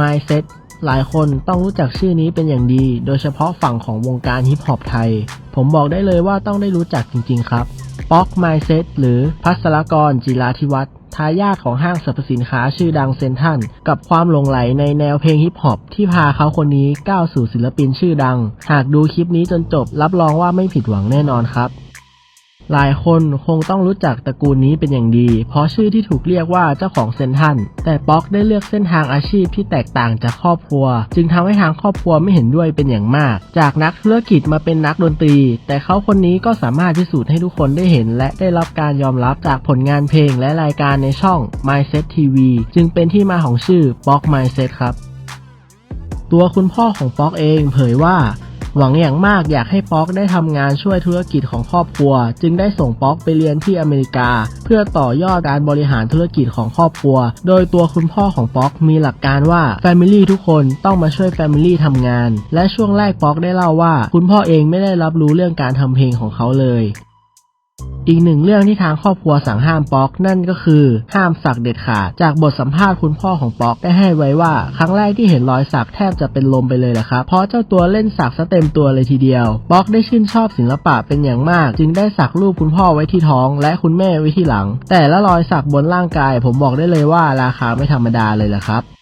Mindset หลายคนต้องรู้จักชื่อนี้เป็นอย่างดี โดยเฉพาะฝั่งของวงการฮิปฮอปไทย ผมบอกได้เลยว่าต้องได้รู้จักจริงๆครับป๊อก Mindset หรือพัสรกรจิราธิวัฒน์ทายาทของห้างสรรพสินค้าชื่อดังเซนทันกับความหลงไหลในแนวเพลงฮิปฮอปที่พาเขาคนนี้ก้าวสู่ศิลปินชื่อดัง หากดูคลิปนี้จนจบรับรองว่าไม่ผิดหวังแน่นอนครับ หลายคนคงต้องรู้จักตระกูลนี้เป็นอย่างดี เพราะชื่อที่ถูกเรียกว่าเจ้าของเซนทัน แต่ป๊อกได้เลือกเส้นทางอาชีพที่แตกต่างจากครอบครัว จึงทำให้ทางครอบครัวไม่เห็นด้วยเป็นอย่างมาก จากนักธุรกิจมาเป็นนักดนตรี แต่เขาคนนี้ก็สามารถพิสูจน์ให้ทุกคนได้เห็น และได้รับการยอมรับจากผลงานเพลงและรายการในช่อง Mindset TV จึงเป็นที่มาของชื่อป๊อก Mindset ครับ ตัวคุณพ่อของป๊อกเองเผยว่า หวังอย่างมากอยากให้ป๊อกได้ทำงานช่วยธุรกิจของครอบครัว จึงได้ส่งป๊อกไปเรียนที่อเมริกา เพื่อต่อยอดการบริหารธุรกิจของครอบครัว โดยตัวคุณพ่อของป๊อกมีหลักการว่าแฟมิลี่ทุกคนต้องมาช่วยแฟมิลี่ทำงาน และช่วงแรกป๊อกได้เล่าว่า คุณพ่อเองไม่ได้รับรู้เรื่องการทำเพลงของเขาเลย อีกหนึ่งเรื่องที่ทางครอบครัวสั่งห้ามป๊อกนั่นก็คือห้ามสักเด็ดขาด จากบทสัมภาษณ์คุณพ่อของป๊อกได้ให้ไว้ว่า ครั้งแรกที่เห็นรอยสักแทบจะเป็นลมไปเลยแหละครับ เพราะเจ้าตัวเล่นสักซะเต็มตัวเลยทีเดียวป๊อกได้ชื่นชอบศิลปะเป็นอย่างมาก จึงได้สักรูปคุณพ่อไว้ที่ท้อง และคุณแม่ไว้ที่หลัง แต่ละรอยสักบนร่างกาย ผมบอกได้เลยว่าราคาไม่ธรรมดาเลยแหละครับ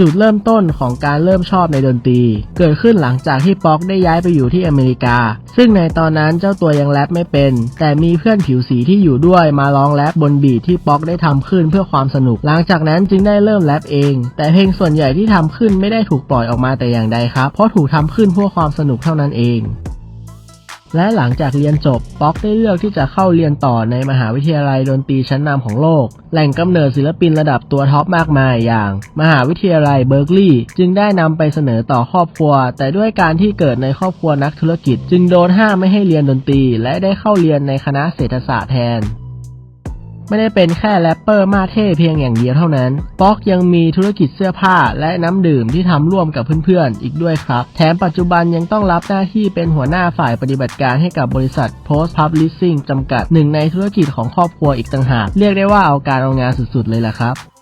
จุดเริ่มต้นของการเริ่มชอบในดนตรี เกิดขึ้นหลังจากที่ป๊อกได้ย้ายไปอยู่ที่อเมริกา ซึ่งในตอนนั้นเจ้าตัวยังแรปไม่เป็น แต่มีเพื่อนผิวสีที่อยู่ด้วยมาร้องแรปบนบีทที่ป๊อกได้ทำขึ้นเพื่อความสนุก หลังจากนั้นจึงได้เริ่มแรปเอง แต่เพลงส่วนใหญ่ที่ทำขึ้นไม่ได้ถูกปล่อยออกมาแต่อย่างใดครับ เพราะถูกทำขึ้นเพื่อความสนุกเท่านั้นเอง และหลังจากเรียนจบป๊อกได้เลือกที่จะเข้าเรียนต่อในมหาวิทยาลัยดนตรีชั้นนำของโลก แหล่งกำเนิดศิลปินระดับตัวท็อปมากมายอย่าง มหาวิทยาลัยเบิร์กลีย์จึงได้นำไปเสนอต่อครอบครัว แต่ด้วยการที่เกิดในครอบครัวนักธุรกิจ จึงโดนห้ามไม่ให้เรียนดนตรี และได้เข้าเรียนในคณะเศรษฐศาสตร์แทน ไม่ได้เป็นแค่แรปเปอร์มาเท่เพียงอย่างเดียวเท่านั้น ป๊อกยังมีธุรกิจเสื้อผ้าและน้ำดื่มที่ทำร่วมกับเพื่อนๆ อีกด้วยครับ แถมปัจจุบันยังต้องรับหน้าที่เป็นหัวหน้าฝ่ายปฏิบัติการให้กับบริษัท Post Publishing จำกัดหนึ่งในธุรกิจของครอบครัวอีกต่างหาก เรียกได้ว่าเอาการเอางานสุดๆเลยล่ะครับ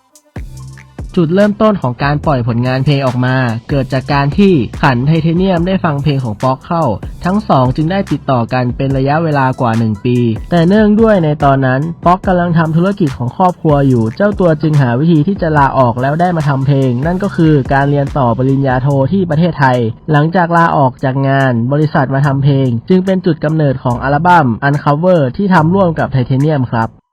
จุดเริ่มต้นของการปล่อยผลงานเพลงออกมา เกิดจากการที่ขันไทเทเนียมได้ฟังเพลงของป๊อกเข้า ทั้งสองจึงได้ติดต่อกันเป็นระยะเวลากว่า 1 ปี แต่เนื่องด้วยในตอนนั้นป๊อกกำลังทำธุรกิจของครอบครัวอยู่ เจ้าตัวจึงหาวิธีที่จะลาออกแล้วได้มาทำเพลง นั่นก็คือการเรียนต่อปริญญาโทที่ประเทศไทย หลังจากลาออกจากงาน บริษัทมาทำเพลง จึงเป็นจุดกำเนิดของอัลบั้ม Uncover ที่ทำร่วมกับไทเทเนียมครับ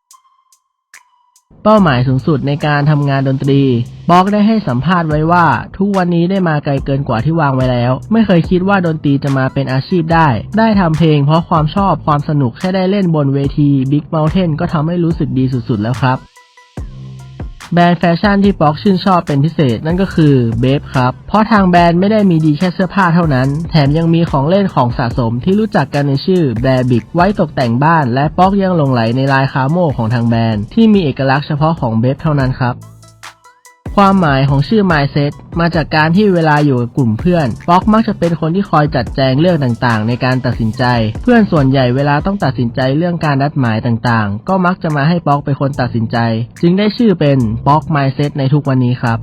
เป้าหมายสูงสุดในการทำงานดนตรี บ็อกได้ให้สัมภาษณ์ไว้ว่า ทุกวันนี้ได้มาไกลเกินกว่าที่วางไว้แล้ว ไม่เคยคิดว่าดนตรีจะมาเป็นอาชีพได้ ได้ทำเพลงเพราะความชอบความสนุกแค่ได้เล่นบนเวที Big Mountain ก็ทำให้รู้สึกดีสุดๆแล้วครับ แบรนด์แฟชั่นที่ป๊อกชื่นชอบเป็นพิเศษนั่นก็คือเบฟครับ เพราะทางแบรนด์ไม่ได้มีดีแค่เสื้อผ้าเท่านั้น แถมยังมีของเล่นของสะสมที่รู้จักกันในชื่อแบร์บิกไว้ตกแต่งบ้าน และป๊อกยังหลงไหลในลายคาโมของทางแบรนด์ที่มีเอกลักษณ์เฉพาะของเบฟเท่านั้นครับ ความหมายของชื่อ Mindset มาจากการที่เวลาอยู่กับกลุ่มเพื่อนป๊อกมักจะเป็นคนที่คอยจัดแจงเรื่องต่างๆ ในการตัดสินใจ เพื่อนส่วนใหญ่เวลาต้องตัดสินใจเรื่องการนัดหมายต่างๆ ก็มักจะมาให้ป๊อกเป็นคนตัดสินใจ จึงได้ชื่อเป็นป๊อก Mindset ในทุกวันนี้ครับ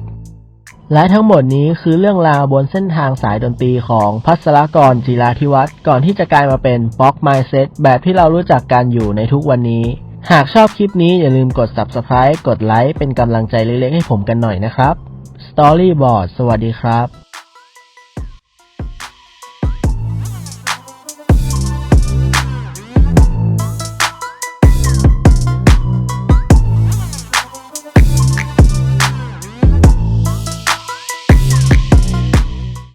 และทั้งหมดนี้คือเรื่องราวบนเส้นทางสายดนตรีของพัสรกรจิราธิวัฒน์ก่อนที่จะกลายมาเป็นป๊อก Mindset แบบที่เรารู้จักกันอยู่ในทุกวันนี้ หากชอบคลิปนี้อย่าลืมกด Subscribe กดไลค์เป็นกำลังใจเล็กๆให้ผมกันหน่อยนะครับ Storyboard สวัสดีครับ